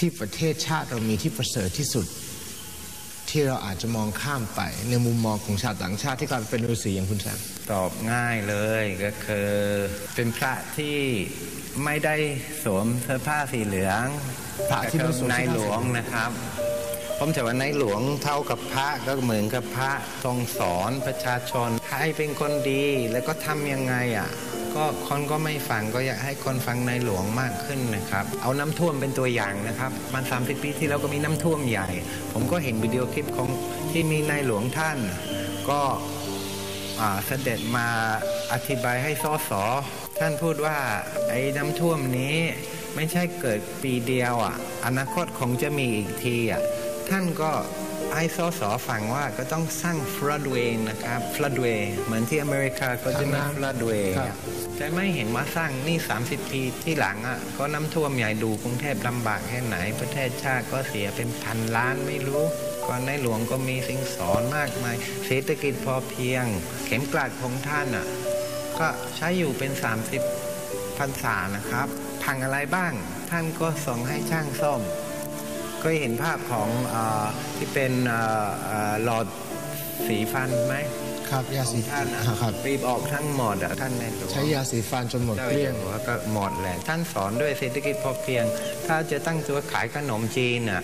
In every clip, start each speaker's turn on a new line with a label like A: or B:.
A: ที่ประเทศชาติเรามีที่ประเสริฐที่สุด ที่เราอาจจะมองข้ามไปในมุมมองของชาวต่างชาติที่กลายเป็นฤาษีอย่างคุณแซม
B: ตอบง่ายเลยก็คือ เป็นพระที่ไม่ได้สวมเสื้อผ้าสีเหลือง
A: พระที่ไม่สวมเสื้อผ้า
B: ในหลวงนะครับผมจะว่าในหลวงเท่ากับพระก็เหมือนกับพระทรงสอนประชาชนให้เป็นคนดีแล้วก็ทำยังไงอะ ก็คนก็ไม่ฟังก็อยากให้คนฟังในหลวงมากขึ้นนะครับ เอาน้ำท่วมเป็นตัวอย่างนะครับมันสามสิบปีที่แล้วก็มีน้ำท่วมใหญ่ ผมก็เห็นวิดีโอคลิปของที่มีในหลวงท่าน ก็เสด็จมาอธิบายให้สอสอท่านพูดว่าไอ้น้ำท่วมนี้ไม่ใช่เกิดปีเดียวอะ อนาคตคงจะมีอีกทีอะท่านก็ ให้สอสอฟังว่าก็ต้องสร้าง floodway นะครับ floodway เหมือนที่อเมริกาก็จะมี
A: ทางน้ำ
B: floodway
A: ครับ
B: อะแต่ไม่เห็นว่าสร้างนี่ 30 ปีที่หลังอะก็น้ำท่วมใหญ่ดูกรุงเทพลำบากแค่ไหน ประเทศชาติก็เสียเป็นพันล้านไม่รู้ก่อนในหลวงก็มีสิ่งสอนมากมายเศรษฐกิจพอเพียง เข็มกลัดของท่านอะก็ใช้อยู่เป็น 30พรรษานะครับ พังอะไรบ้าง ท่านก็ส่งให้ช่างซ่อม ก็เห็นภาพของอาที่เป็นอ่าอ่าหลอดสีฟันไหม
A: ครับยา
B: ขอ
A: สี
B: งท่านอะ
A: ครับ
B: รีบออกทั้งหมดอะท่านในหลวง
A: ใช้ยาสีฟันจนหมด
B: เจ้า
A: เกลี้ยง
B: หัวก็หมดแหละท่านสอนด้วยเศรษฐกิจพอเพียง ถ้าจะตั้งตัวขายขนมจีนอะ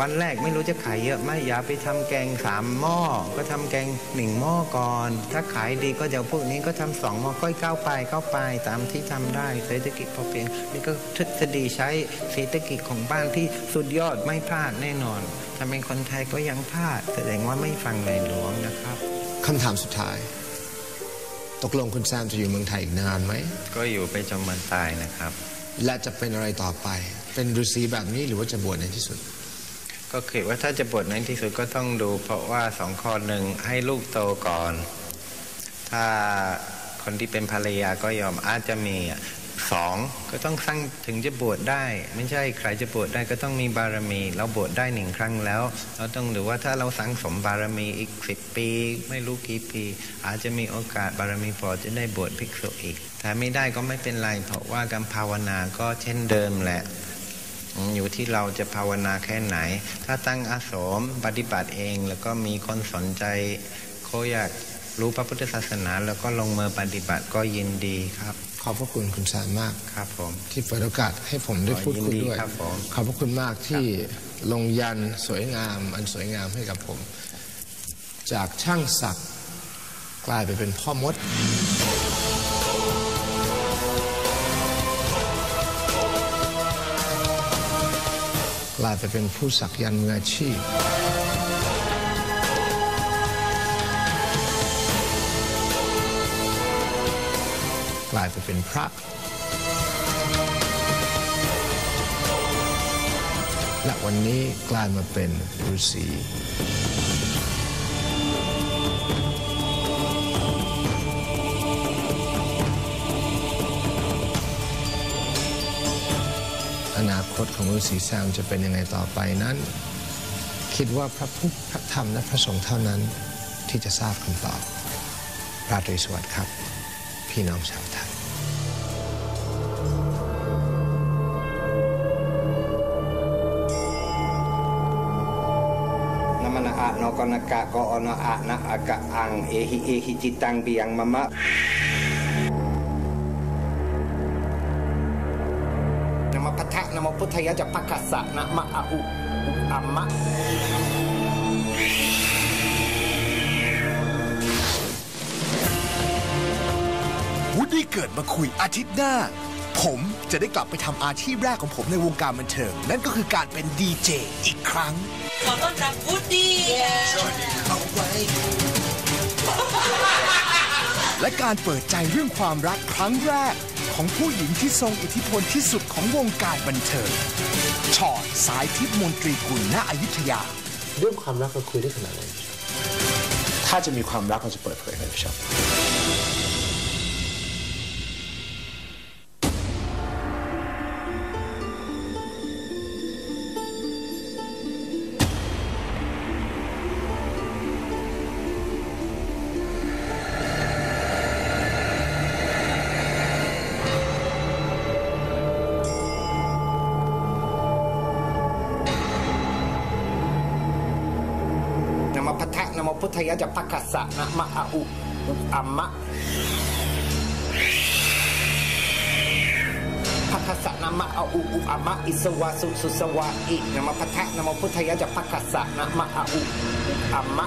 B: วันแรกไม่รู้จะขายเยอะไหมอย่าไปทำแกงสามหม้อก็ทำแกงหนึ่งหม้อก่อน ถ้าขายดีก็เดี๋ยวพวกนี้ก็ทำสองหม้อค่อยก้าวไปก้าวไปตามที่ทำได้เศรษฐกิจพอเพียงนี่ก็ทฤษฎีใช้เศรษฐกิจของบ้านที่สุดยอดไม่พลาดแน่นอนถ้าเป็นคนไทยก็ยังพลาดแสดงว่าไม่ฟังในหลวงนะครับ
A: คำถามสุดท้าย ตกลงคุณแซมจะอยู่เมืองไทยอีกนานไหม
B: ก็อยู่ไปจนวันตายนะครับ
A: และจะเป็นอะไรต่อไป เป็นฤาษีแบบนี้หรือว่าจะบวชในที่สุด
B: ก็คิดว่าถ้าจะบวชในที่สุดก็ต้องดู เพราะว่าสองข้อหนึ่งให้ลูกโตก่อน ถ้าคนที่เป็นภรรยาก็ยอมอาจจะมีสองก็ต้องสร้างถึงจะบวชได้ ไม่ใช่ใครจะบวชได้ก็ต้องมีบารมี เราบวชได้หนึ่งครั้งแล้ว เราต้องดูว่าถ้าเราสังสมบารมีอีกสิบปี ไม่รู้กี่ปี อาจจะมีโอกาสบารมีพอจะได้บวชภิกษุอีกถ้าไม่ได้ก็ไม่เป็นไรเพราะว่าการภาวนาก็เช่นเดิมแหละ อืมอยู่ที่เราจะภาวนาแค่ไหน ถ้าตั้งอาสมปฏิบัติเอง แล้วก็มีคนสนใจเขาอยากรู้พระพุทธศาสนา แล้วก็ลงมือปฏิบัติก็ยินดีครับ
A: ขอบพระคุณคุณแซมมาก
B: ครับผม
A: ที่เปิดโอกาสให้ผมได้พูดคุยด้วย
B: ยินดีครับผม
A: ขอบพระคุณมากที่ลงยันสวยงามอันสวยงามให้กับผม จากช่างศักดิ์กลายไปเป็นพ่อมด กลายไปเป็นผู้สักยันต์มืออาชีพ กลายไปเป็นพระ และวันนี้กลายมาเป็นฤาษี อนาคตของฤาษีแซมจะเป็นยังไงต่อไปนั้น คิดว่าพระพุทธพระธรรมและพระสงฆ์เท่านั้นที่จะทราบคำตอบราตรีสวัสดิ์ครับ พี่น้องชาวไทย
C: นะมะนะอะนกนกะกอนอะนะอะกะอังเอหิเอหิจิตังเบียงมะมะ พัทธะนะมะพุทธยะจะปักขะสะนะมะอะอุอุอัมมะ
D: วูดดี้เกิดมาคุยอาทิตย์หน้า ผมจะได้กลับไปทำอาชีพแรกของผมในวงการบันเทิง นั่นก็คือการเป็นดีเจอีกครั้ง
E: ขอต้อนรับวูดดี้
D: และการเปิดใจเรื่องความรักครั้งแรก ของผู้หญิงที่ทรงอิทธิพลที่สุดของวงการบันเทิงชอดสายทิพย์มนตรีกุลณอยุธยา
A: เรื่องความรักเราคุยได้ขนาดไหนพี่ชอบถ้าจะมีความรักเราจะเปิดเผยไหม พี่ชอบ
B: โมพุทธยะจะพักกัสสะนะมะอะอุอุอัมมะพักกัสสะนะมะอะอุอุอัมมะอิสวาสุสุสวาอินะมะพัทธะนะโมพุทธยะจะพักกัสสะนะมะอะอุอุอัมมะ